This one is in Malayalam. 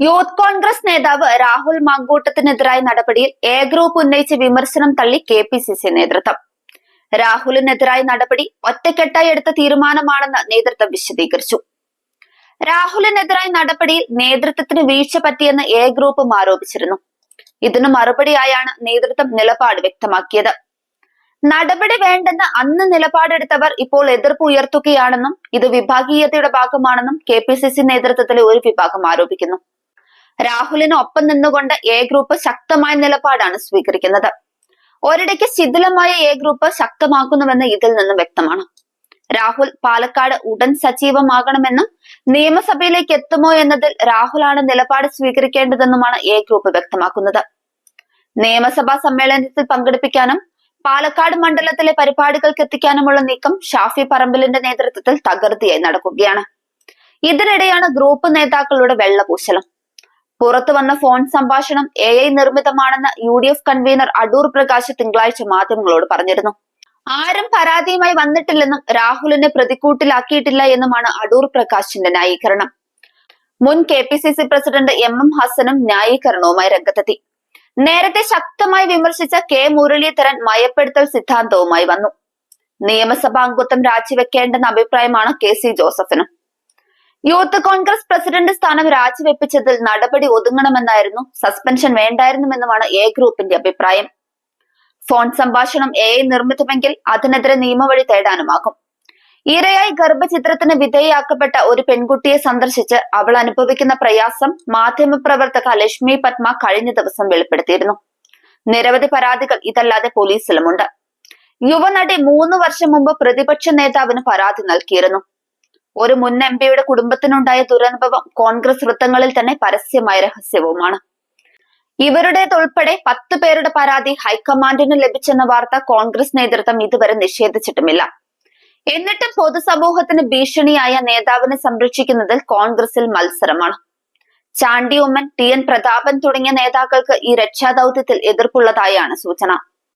യൂത്ത് കോൺഗ്രസ് നേതാവ് രാഹുൽ മാങ്കൂട്ടത്തിനെതിരായ നടപടിയിൽ എ ഗ്രൂപ്പ് ഉന്നയിച്ച വിമർശനം തള്ളി കെ പി സി സി നേതൃത്വം. രാഹുലിനെതിരായ നടപടി ഒറ്റക്കെട്ടായി എടുത്ത തീരുമാനമാണെന്ന് നേതൃത്വം വിശദീകരിച്ചു. രാഹുലിനെതിരായ നടപടിയിൽ നേതൃത്വത്തിന് വീഴ്ച പറ്റിയെന്ന് എ ഗ്രൂപ്പും ആരോപിച്ചിരുന്നു. ഇതിന് മറുപടിയായാണ് നേതൃത്വം നിലപാട് വ്യക്തമാക്കിയത്. നടപടി വേണ്ടെന്ന് അന്ന് നിലപാടെടുത്തവർ ഇപ്പോൾ എതിർപ്പ് ഉയർത്തുകയാണെന്നും ഇത് വിഭാഗീയതയുടെ ഭാഗമാണെന്നും കെ പി സി സി നേതൃത്വത്തിലെ ഒരു വിഭാഗം ആരോപിക്കുന്നു. രാഹുലിന് ഒപ്പം നിന്നുകൊണ്ട് എ ഗ്രൂപ്പ് ശക്തമായ നിലപാടാണ് സ്വീകരിക്കുന്നത്. ഒരിടയ്ക്ക് ശിഥിലമായ എ ഗ്രൂപ്പ് ശക്തമാക്കുന്നുവെന്ന് ഇതിൽ നിന്നും വ്യക്തമാണ്. രാഹുൽ പാലക്കാട് ഉടൻ സജീവമാകണമെന്നും നിയമസഭയിലേക്ക് എത്തുമോ എന്നതിൽ രാഹുലാണ് നിലപാട് സ്വീകരിക്കേണ്ടതെന്നുമാണ് എ ഗ്രൂപ്പ് വ്യക്തമാക്കുന്നത്. നിയമസഭാ സമ്മേളനത്തിൽ പങ്കെടുപ്പിക്കാനും പാലക്കാട് മണ്ഡലത്തിലെ പരിപാടികൾക്ക് എത്തിക്കാനുമുള്ള നീക്കം ഷാഫി പറമ്പിലിന്റെ നേതൃത്വത്തിൽ തകൃതിയായി നടക്കുകയാണ്. ഇതിനിടെയാണ് ഗ്രൂപ്പ് നേതാക്കളുടെ വെള്ളപൂശലം. പുറത്തു വന്ന ഫോൺ സംഭാഷണം A I നിർമ്മിതമാണെന്ന് U D F convener Adoor Prakash തിങ്കളാഴ്ച മാധ്യമങ്ങളോട് പറഞ്ഞിരുന്നു. ആരും പരാതിയുമായി വന്നിട്ടില്ലെന്നും രാഹുലിനെ പ്രതിക്കൂട്ടിലാക്കിയിട്ടില്ല എന്നുമാണ് അടൂർ പ്രകാശിന്റെ ന്യായീകരണം. മുൻ K P C C president M M ഹസനും ന്യായീകരണവുമായി രംഗത്തെത്തി. നേരത്തെ ശക്തമായി വിമർശിച്ച കെ മുരളീധരൻ മയപ്പെടുത്തൽ സിദ്ധാന്തവുമായി വന്നു. നിയമസഭാ അംഗത്വം രാജിവെക്കേണ്ടെന്ന അഭിപ്രായമാണ് കെ സി ജോസഫിനും. യൂത്ത് കോൺഗ്രസ് പ്രസിഡന്റ് സ്ഥാനം രാജിവെപ്പിച്ചതിൽ നടപടി ഒതുങ്ങണമെന്നായിരുന്നു സസ്പെൻഷൻ വേണ്ടായിരുന്നുമെന്നുമാണ് എ ഗ്രൂപ്പിന്റെ അഭിപ്രായം. ഫോൺ സംഭാഷണം എ നിർമ്മിതമെങ്കിൽ അതിനെതിരെ നിയമവഴി തേടാനുമാകും. ഇരയായി ഗർഭചിത്രത്തിന് വിധേയയാക്കപ്പെട്ട ഒരു പെൺകുട്ടിയെ സന്ദർശിച്ച് അവൾ അനുഭവിക്കുന്ന പ്രയാസം മാധ്യമപ്രവർത്തക ലക്ഷ്മി പത്മ കഴിഞ്ഞ ദിവസം വെളിപ്പെടുത്തിയിരുന്നു. നിരവധി പരാതികൾ ഇതല്ലാതെ പോലീസിലുമുണ്ട്. യുവനടി മൂന്ന് വർഷം മുമ്പ് പ്രതിപക്ഷ നേതാവിന് പരാതി നൽകിയിരുന്നു. ഒരു മുൻ എം പിയുടെ കുടുംബത്തിനുണ്ടായ ദുരനുഭവം കോൺഗ്രസ് വൃത്തങ്ങളിൽ തന്നെ പരസ്യമായ രഹസ്യവുമാണ്. ഇവരുടേതുൾപ്പെടെ പത്ത് പേരുടെ പരാതി ഹൈക്കമാൻഡിന് ലഭിച്ചെന്ന വാർത്ത കോൺഗ്രസ് നേതൃത്വം ഇതുവരെ നിഷേധിച്ചിട്ടുമില്ല. എന്നിട്ടും പൊതുസമൂഹത്തിന് ഭീഷണിയായ നേതാവിനെ സംരക്ഷിക്കുന്നതിൽ കോൺഗ്രസിൽ മത്സരമാണ്. ചാണ്ടി ഉമ്മൻ ടി എൻ പ്രതാപൻ തുടങ്ങിയ നേതാക്കൾക്ക് ഈ രക്ഷാദൌത്യത്തിൽ എതിർപ്പുള്ളതായാണ് സൂചന.